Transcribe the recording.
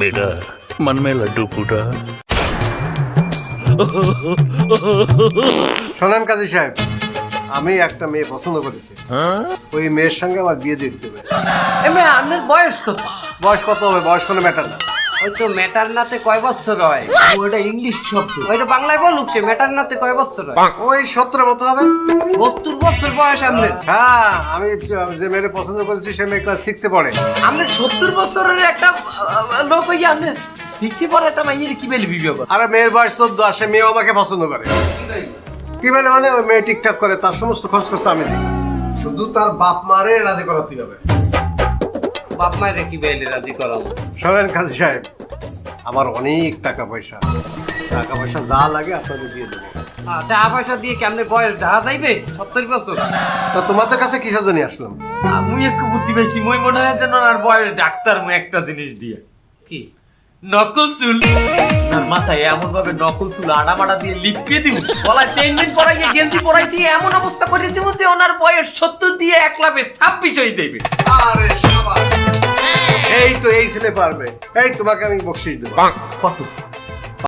बेटा मन में लड्डू फूटा। শোনেন কাজী সাহেব আমি একটা মেয়ে পছন্দ করেছি। হ্যাঁ? ওই মেয়ের সঙ্গে আমার বিয়ে দিয়ে দিতে হবে আপনার বয়স কত? বয়স কত হবে? বয়স কোনো ম্যাটার না। ওই তো ম্যাটারনাতে কয় বছর হয়? ওটা ইংলিশ শব্দ। ওইটা বাংলায় বলুক সে ম্যাটারনাতে কয় বছর হয়? ওই সত্তরের মতো হবে। সত্তর বছর বয়স আপনার হ্যাঁ আমি যে মেয়ের পছন্দ করেছি সে মেয়ে ক্লাস সিক্সে পড়ে। আপনি সত্তর বছরের একটা লোক হইয়া আপনি শিখছি পরে একটা মাইয়ের কি বেলি বিবাহ আর মেয়ের বয়স চোদ্দ আর সে মেয়ে আমাকে পছন্দ করে। কি বলে মানে ওই মেয়ে টিকটক করে তার সমস্ত খরচ খরচ আমি দিই। শুধু তার বাপ মারে রাজি করাতে হবে। বাপ মায়ের কি বেলে রাজি করাবো? শোনেন কাজী সাহেব আমার অনেক টাকা পয়সা। টাকা পয়সা যা লাগে আপনাদের দিয়ে দেবো। টাকা পয়সা দিয়ে কি আপনার বয়স ঢাকা যাইবে? সত্তর বছর। তা তোমাদের কাছে কিসের জন্য আসলাম? মুই একটু বুদ্ধি পাইছি মুই মনে হয় যেন আর বয়স ডাক্তার মুই একটা জিনিস দিয়ে। কি? নকল চুল। আর মাথায় এমন ভাবে নকল চুল আড়ামাড়া দিয়ে লিপিয়ে দিব। গলায় চেইন মেন পরাইয়ে গেঞ্জি পরাই দিয়ে এমন অবস্থা করে দিব যে ওনার বয়স সত্তর দিয়ে এক লাভে ছাব্বিশ হয়ে যাবে আরে সাবাস। এই তো এই ছেলে পারবে। এই তোমাকে আমি বকশিস দেবো। কত?